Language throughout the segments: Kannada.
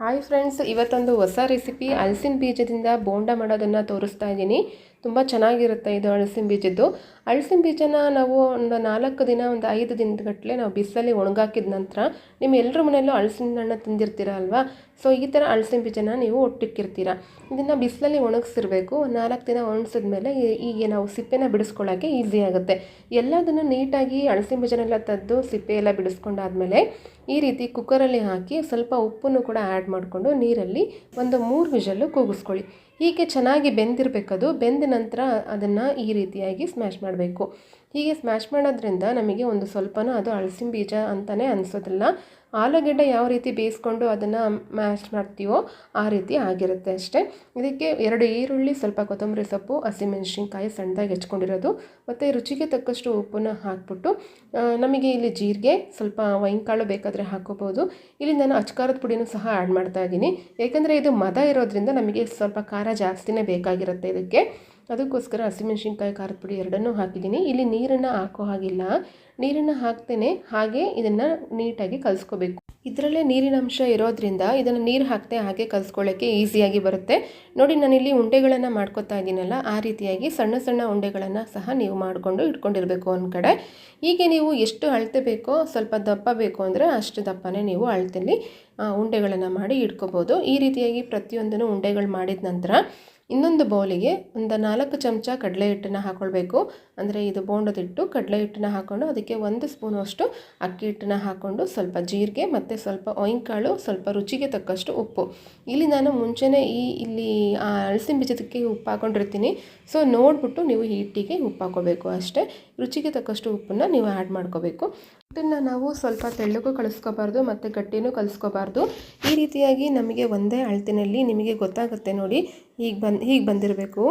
ಹಾಯ್ ಫ್ರೆಂಡ್ಸ್ ಇವತ್ತೊಂದು ಹೊಸ ರೆಸಿಪಿ ಹಲಸಿನ ಬೀಜದಿಂದ ಬೋಂಡ ಮಾಡೋದನ್ನು ತೋರಿಸ್ತಾ ಇದ್ದೀನಿ. ತುಂಬ ಚೆನ್ನಾಗಿರುತ್ತೆ ಇದು ಅಳಸಿನ ಬೀಜದ್ದು. ಅಳಸಿನ ಬೀಜನ ನಾವು ಒಂದು ನಾಲ್ಕು ದಿನ, ಒಂದು ಐದು ದಿನಗಟ್ಟಲೆ ನಾವು ಬಿಸಿಲಲ್ಲಿ ಒಣಗಾಕಿದ ನಂತರ ನಿಮ್ಮ ಎಲ್ಲರ ಮನೆಯಲ್ಲೂ ಅಳಸಿನ ಹಣ್ಣು ತಿಂದಿರ್ತೀರ ಅಲ್ವಾ? ಸೊ ಈ ಥರ ಅಳಸಿನ ಬೀಜನ ನೀವು ಒಟ್ಟಿಕ್ಕಿರ್ತೀರ. ಇದನ್ನು ಬಿಸಿಲಲ್ಲಿ ಒಣಗಿಸಿರ್ಬೇಕು. ನಾಲ್ಕು ದಿನ ಒಣಗಿಸಿದ್ಮೇಲೆ ಈಗ ನಾವು ಸಿಪ್ಪೆನ ಬಿಡಿಸ್ಕೊಳ್ಳೋಕ್ಕೆ ಈಸಿ ಆಗುತ್ತೆ. ಎಲ್ಲದನ್ನು ನೀಟಾಗಿ ಅಳಸಿನ ಬೀಜನೆಲ್ಲ ತದ್ದು ಸಿಪ್ಪೆ ಎಲ್ಲ ಬಿಡಿಸ್ಕೊಂಡಾದ್ಮೇಲೆ ಈ ರೀತಿ ಕುಕ್ಕರಲ್ಲಿ ಹಾಕಿ ಸ್ವಲ್ಪ ಉಪ್ಪನ್ನು ಕೂಡ ಆ್ಯಡ್ ಮಾಡಿಕೊಂಡು ನೀರಲ್ಲಿ ಒಂದು ಮೂರು ವಿಜಲ್ಲು ಕೂಗಿಸ್ಕೊಳ್ಳಿ. ಹೀಗೆ ಚೆನ್ನಾಗಿ ಬೆಂದಿರಬೇಕದು ಬೆಂದ ನಂತರ ಅದನ್ನು ಈ ರೀತಿಯಾಗಿ ಸ್ಮ್ಯಾಶ್ ಮಾಡಬೇಕು. ಹೀಗೆ ಸ್ಮ್ಯಾಶ್ ಮಾಡೋದ್ರಿಂದ ನಮಗೆ ಒಂದು ಸ್ವಲ್ಪನೂ ಅದು ಹಳಸಿನ ಬೀಜ ಅಂತಲೇ ಅನಿಸೋದಿಲ್ಲ. ಆಲೂಗಡ್ಡೆ ಯಾವ ರೀತಿ ಬೇಯಿಸ್ಕೊಂಡು ಅದನ್ನು ಮ್ಯಾಶ್ ಮಾಡ್ತೀವೋ ಆ ರೀತಿ ಆಗಿರುತ್ತೆ ಅಷ್ಟೇ. ಇದಕ್ಕೆ ಎರಡು ಈರುಳ್ಳಿ, ಸ್ವಲ್ಪ ಕೊತ್ತಂಬರಿ ಸೊಪ್ಪು, ಹಸಿಮೆಣಸಿನ್ಕಾಯಿ ಸಣ್ಣದಾಗಿ ಹೆಚ್ಕೊಂಡಿರೋದು. ಮತ್ತು ರುಚಿಗೆ ತಕ್ಕಷ್ಟು ಉಪ್ಪನ್ನು ಹಾಕ್ಬಿಟ್ಟು ನಮಗೆ ಇಲ್ಲಿ ಜೀರಿಗೆ, ಸ್ವಲ್ಪ ವೈನ್ಕಾಳು ಬೇಕಾದರೆ ಹಾಕೋಬೋದು ಇಲ್ಲಿ ನಾನು ಅಚ್ಕಾರದ ಪುಡಿನೂ ಸಹ ಆ್ಯಡ್ ಮಾಡ್ತಾ ಇದ್ದೀನಿ. ಏಕೆಂದರೆ ಇದು ಮದ ಇರೋದ್ರಿಂದ ನಮಗೆ ಸ್ವಲ್ಪ ಖಾರ ಜಾಸ್ತಿನೇ ಬೇಕಾಗಿರುತ್ತೆ ಇದಕ್ಕೆ. ಅದಕ್ಕೋಸ್ಕರ ಹಸಿಮೆಣ್ಸಿನ್ಕಾಯಿ, ಖಾರದ ಪುಡಿ ಎರಡನ್ನೂ ಹಾಕಿದ್ದೀನಿ. ಇಲ್ಲಿ ನೀರನ್ನು ಹಾಕೋ ಹಾಗಿಲ್ಲ. ನೀರನ್ನು ಹಾಕ್ತೇನೆ. ಹಾಗೆ ಇದನ್ನು ನೀಟಾಗಿ ಕಲಿಸ್ಕೋಬೇಕು. ಇದರಲ್ಲೇ ನೀರಿನ ಅಂಶ ಇರೋದ್ರಿಂದ ಇದನ್ನು ನೀರು ಹಾಕ್ತೇ ಹಾಗೆ ಕಲಿಸ್ಕೊಳ್ಳೋಕ್ಕೆ ಈಸಿಯಾಗಿ ಬರುತ್ತೆ. ನೋಡಿ, ನಾನಿಲ್ಲಿ ಉಂಡೆಗಳನ್ನು ಮಾಡ್ಕೊತಾ ಇದ್ದೀನಲ್ಲ ಆ ರೀತಿಯಾಗಿ ಸಣ್ಣ ಸಣ್ಣ ಉಂಡೆಗಳನ್ನು ಸಹ ನೀವು ಮಾಡಿಕೊಂಡು ಇಟ್ಕೊಂಡಿರಬೇಕು ಒಂದು ಕಡೆ. ಹೀಗೆ ನೀವು ಎಷ್ಟು ಅಳತೆ ಬೇಕೋ ಸ್ವಲ್ಪ ದಪ್ಪ ಬೇಕು ಅಂದರೆ ಅಷ್ಟು ದಪ್ಪನೇ ನೀವು ಅಳತೆಯಲ್ಲಿ ಉಂಡೆಗಳನ್ನು ಮಾಡಿ ಇಟ್ಕೋಬೋದು. ಈ ರೀತಿಯಾಗಿ ಪ್ರತಿಯೊಂದನ್ನು ಉಂಡೆಗಳು ಮಾಡಿದ ನಂತರ ಇನ್ನೊಂದು ಬೌಲಿಗೆ ಒಂದು ನಾಲ್ಕು ಚಮಚ ಕಡಲೆ ಹಿಟ್ಟನ್ನು ಹಾಕ್ಕೊಳ್ಬೇಕು ಅಂದರೆ ಇದು ಬೋಂಡದಿಟ್ಟು ಕಡಲೆ ಹಿಟ್ಟನ್ನ ಹಾಕ್ಕೊಂಡು ಅದಕ್ಕೆ ಒಂದು ಸ್ಪೂನಷ್ಟು ಅಕ್ಕಿ ಹಿಟ್ಟನ್ನ ಹಾಕ್ಕೊಂಡು ಸ್ವಲ್ಪ ಜೀರಿಗೆ ಮತ್ತು ಸ್ವಲ್ಪ ಕಾಳು ಸ್ವಲ್ಪ ರುಚಿಗೆ ತಕ್ಕಷ್ಟು ಉಪ್ಪು. ಇಲ್ಲಿ ನಾನು ಮುಂಚೆನೇ ಈ, ಇಲ್ಲಿ ಅಳಸಿನ ಬೀಜದಕ್ಕೆ ಉಪ್ಪು ಹಾಕ್ಕೊಂಡಿರ್ತೀನಿ ಸೊ ನೋಡಿಬಿಟ್ಟು ನೀವು ಹಿಟ್ಟಿಗೆ ಉಪ್ಪು ಹಾಕೋಬೇಕು ಅಷ್ಟೇ. ರುಚಿಗೆ ತಕ್ಕಷ್ಟು ಉಪ್ಪನ್ನು ನೀವು ಆ್ಯಡ್ ಮಾಡ್ಕೋಬೇಕು. ಹಿಟ್ಟನ್ನು ನಾವು ಸ್ವಲ್ಪ ತೆಳ್ಳಗೂ ಕಳಿಸ್ಕೋಬಾರ್ದು ಮತ್ತು ಗಟ್ಟಿನೂ ಕಲಿಸ್ಕೋಬಾರ್ದು. ಈ ರೀತಿಯಾಗಿ ನಮಗೆ ಒಂದೇ ಅಳತಿನಲ್ಲಿ ನಿಮಗೆ ಗೊತ್ತಾಗುತ್ತೆ ನೋಡಿ ಹೀಗೆ ಬಂದು, ಹೀಗೆ ಬಂದಿರಬೇಕು.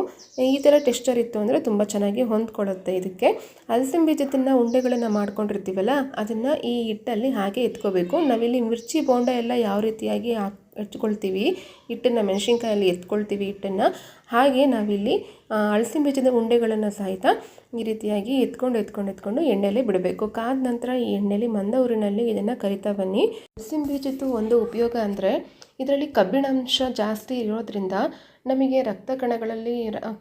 ಈ ಥರ ಟೆಸ್ಟರ್ ಇತ್ತು ಅಂದರೆ ತುಂಬ ಚೆನ್ನಾಗಿ ಹೊಂದ್ಕೊಳ್ಳುತ್ತೆ ಇದಕ್ಕೆ. ಹಲಸಿನ ಬೀಜದನ್ನು ಉಂಡೆಗಳನ್ನು ಮಾಡ್ಕೊಂಡಿರ್ತೀವಲ್ಲ, ಅದನ್ನು ಈ ಹಿಟ್ಟಲ್ಲಿ ಹಾಗೆ ಎತ್ಕೋಬೇಕು. ನಾವಿಲ್ಲಿ ಮಿರ್ಚಿ ಬೋಂಡ ಎಲ್ಲ ಯಾವ ರೀತಿಯಾಗಿ ಹಾಕ್ ಹಚ್ಕೊಳ್ತೀವಿ ಹಿಟ್ಟನ್ನು ಮೆಣಸಿನ್ಕಾಯಲ್ಲಿ ಎತ್ಕೊಳ್ತೀವಿ ಹಿಟ್ಟನ್ನು. ಹಾಗೆ ನಾವಿಲ್ಲಿ ಹಳಸಿನ ಬೀಜದ ಉಂಡೆಗಳನ್ನು ಸಹಿತ ಈ ರೀತಿಯಾಗಿ ಎತ್ಕೊಂಡು ಎತ್ಕೊಂಡು ಎತ್ಕೊಂಡು ಎಣ್ಣೆಲೆ ಬಿಡಬೇಕು. ಕಾದ ನಂತರ ಈ ಎಣ್ಣೆಲಿ ಮಂದ ಊರಿನಲ್ಲಿ ಇದನ್ನು ಕರಿತಾ ಬನ್ನಿ. ಹಲಸಿನ ಬೀಜದ್ದು ಒಂದು ಉಪಯೋಗ ಅಂದರೆ, ಇದರಲ್ಲಿ ಕಬ್ಬಿಣಾಂಶ ಜಾಸ್ತಿ ಇರೋದ್ರಿಂದ ನಮಗೆ ರಕ್ತ ಕಣಗಳಲ್ಲಿ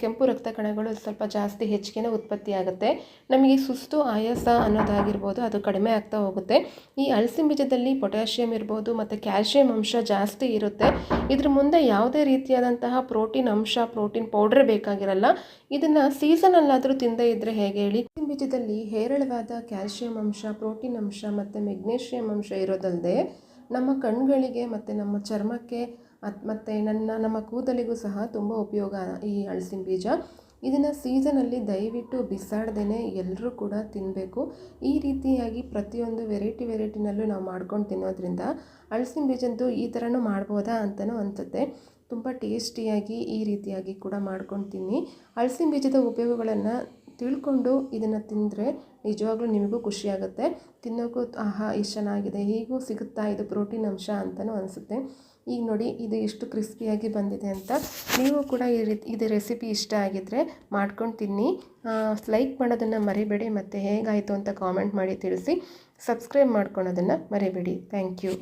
ಕೆಂಪು ರಕ್ತ ಕಣಗಳು ಸ್ವಲ್ಪ ಜಾಸ್ತಿ ಹೆಚ್ಚಿಗೆನೇ ಉತ್ಪತ್ತಿ ಆಗುತ್ತೆ. ನಮಗೆ ಸುಸ್ತು, ಆಯಾಸ ಅನ್ನೋದಾಗಿರ್ಬೋದು ಅದು ಕಡಿಮೆ ಆಗ್ತಾ ಹೋಗುತ್ತೆ. ಈ ಅಲಸಿನ ಬೀಜದಲ್ಲಿ ಪೊಟ್ಯಾಷಿಯಂ ಇರ್ಬೋದು ಮತ್ತು ಕ್ಯಾಲ್ಶಿಯಂ ಅಂಶ ಜಾಸ್ತಿ ಇರುತ್ತೆ. ಇದ್ರ ಮುಂದೆ ಯಾವುದೇ ರೀತಿಯಾದಂತಹ ಪ್ರೋಟೀನ್ ಅಂಶ, ಪ್ರೋಟೀನ್ ಪೌಡ್ರ್ ಬೇಕಾಗಿರಲ್ಲ, ಇದನ್ನು ಸೀಸನಲ್ಲಾದರೂ ತಿಂದೇ ಇದ್ದರೆ ಹೇಗೆ ಹೇಳಿ? ಬೀಜದಲ್ಲಿ ಹೇರಳವಾದ ಕ್ಯಾಲ್ಶಿಯಂ ಅಂಶ, ಪ್ರೋಟೀನ್ ಅಂಶ ಮತ್ತು ಮೆಗ್ನೇಷಿಯಂ ಅಂಶ ಇರೋದಲ್ಲದೆ ನಮ್ಮ ಕಣ್ಗಳಿಗೆ ಮತ್ತು ನಮ್ಮ ಚರ್ಮಕ್ಕೆ ಮತ್ತು ನನ್ನ, ನಮ್ಮ ಕೂದಲಿಗೂ ಸಹ ತುಂಬ ಉಪಯೋಗ ಈ ಹಲಸಿನ ಬೀಜ. ಇದನ್ನು ಸೀಸನಲ್ಲಿ ದಯವಿಟ್ಟು ಬಿಸಾಡ್ದೇ ಎಲ್ಲರೂ ಕೂಡ ತಿನ್ನಬೇಕು ಈ ರೀತಿಯಾಗಿ ಪ್ರತಿಯೊಂದು ವೆರೈಟಿ ವೆರೈಟಿನಲ್ಲೂ ನಾವು ಮಾಡ್ಕೊಂಡು ತಿನ್ನೋದ್ರಿಂದ ಹಲಸಿನ ಬೀಜಂತೂ ಈ ಥರನೂ ಮಾಡ್ಬೋದಾ ಅಂತಲೂ ಅನಿಸುತ್ತೆ. ತುಂಬ ಟೇಸ್ಟಿಯಾಗಿ ಈ ರೀತಿಯಾಗಿ ಕೂಡ ಮಾಡ್ಕೊಂಡು ತಿನ್ನಿ. ಹಲಸಿನ ಬೀಜದ ಉಪಯೋಗಗಳನ್ನು ತಿಳ್ಕೊಂಡು ಇದನ್ನು ತಿಂದರೆ ನಿಜವಾಗ್ಲೂ ನಿಮಗೂ ಖುಷಿಯಾಗುತ್ತೆ. ತಿನ್ನೋಕ್ಕೂ ಆಹಾ ಇಷ್ಟ ಚೆನ್ನಾಗಿದೆ, ಹೀಗೂ ಸಿಗುತ್ತಾ, ಇದು ಪ್ರೋಟೀನ್ ಅಂಶ ಅಂತಲೂ ಅನಿಸುತ್ತೆ. ಈಗ ನೋಡಿ ಇದು ಎಷ್ಟು ಕ್ರಿಸ್ಪಿಯಾಗಿ ಬಂದಿದೆ ಅಂತ. ನೀವು ಕೂಡ ಈ ರೀತಿ ಇದು ರೆಸಿಪಿ ಇಷ್ಟ ಆಗಿದ್ದರೆ ಮಾಡ್ಕೊಂಡು ತಿನ್ನಿ. ಲೈಕ್ ಮಾಡೋದನ್ನು ಮರಿಬೇಡಿ ಮತ್ತು ಹೇಗಾಯಿತು ಅಂತ ಕಾಮೆಂಟ್ ಮಾಡಿ ತಿಳಿಸಿ. ಸಬ್ಸ್ಕ್ರೈಬ್ ಮಾಡ್ಕೊಳೋದನ್ನು ಮರಿಬೇಡಿ. Thank you